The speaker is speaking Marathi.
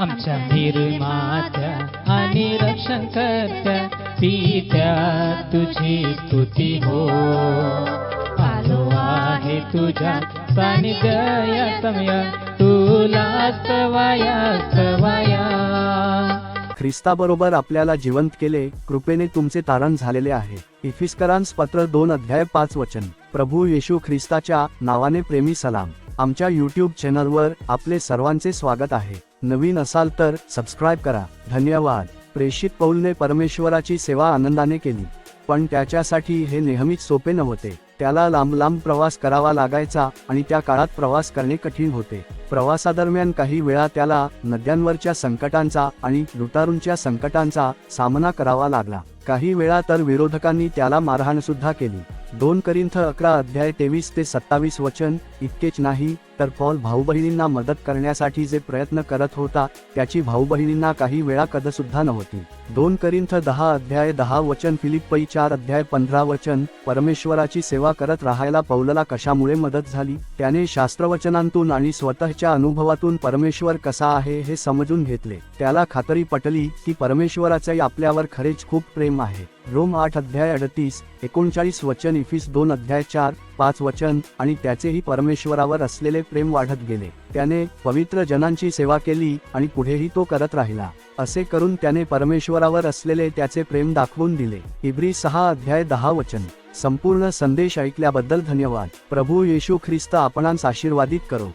आमच्या निर्मात्या आणि रक्षण करत्या पित्या तुझी स्तुती हो. आलो आहे तुझ्या सानिध्य समया तुला सवाया सवाया. ख्रिस्ताबरोबर आपल्याला जिवंत केले कृपेने तुमचे तारण झालेले आहे. इफिस्करांस पत्र दोन अध्याय पाच वचन. प्रभू येशू ख्रिस्ताच्या नावाने प्रेमी सलाम. आमच्या यूट्यूब चॅनलवर आपले सर्वांचे स्वागत आहे. नवीन असाल तर सबस्क्राईब करा. धन्यवाद. प्रेषित पौलने परमेश्वराची सेवा आनंदाने केली. पण त्याच्यासाठी हे नेहमीच सोपे नव्हते. त्याला लांब लांब प्रवास करावा लागायचा आणि त्या काळात प्रवास करणे कठीण होते. प्रवासादरम्यान काही वेळा त्याला नद्यांवरच्या संकटांचा आणि लुटारूंच्या संकटांचा सामना करावा लागला. काही वेळा तर विरोधकांनी त्याला मारहाण सुद्धा केली. दोन करिंथ अकरा अध्याय तेवीस ते सत्तावीस वचन इतकेच नाही तर पॉल भाऊ बहिणींना मदत करण्यासाठी जे प्रयत्न करत होता त्याची भाऊ बहिणींना काही वेळा कद सुद्धा नव्हती. दोन करिंथ दहा अध्याय दहा वचन फिलिप्पई चार अध्याय पंधरा वचन परमेश्वराची सेवा करत राहायला पौलला कशामुळे मदत झाली? त्याने शास्त्रवचनांतून आणि स्वतःच्या अनुभवातून परमेश्वर कसा आहे हे समजून घेतले. त्याला खात्री पटली की परमेश्वराचे आपल्यावर खरेच खूप प्रेम आहे. रोम आठ अध्याय अडतीस एकोणचाळीस वचन इफिस दोन अध्याय चार पाच वचन आणि त्याचेही परमेश्वरावर असलेले प्रेम वाढत गेले. त्याने पवित्र जनांची सेवा केली आणि पुढेही तो करत राहिला. असे करून त्याने परमेश्वरावर असलेले त्याचे प्रेम दाखवून दिले. इब्री सहा अध्याय दहा वचन. संपूर्ण संदेश ऐकल्याबद्दल धन्यवाद. प्रभू येशू ख्रिस्त आपणांस आशीर्वादित करो.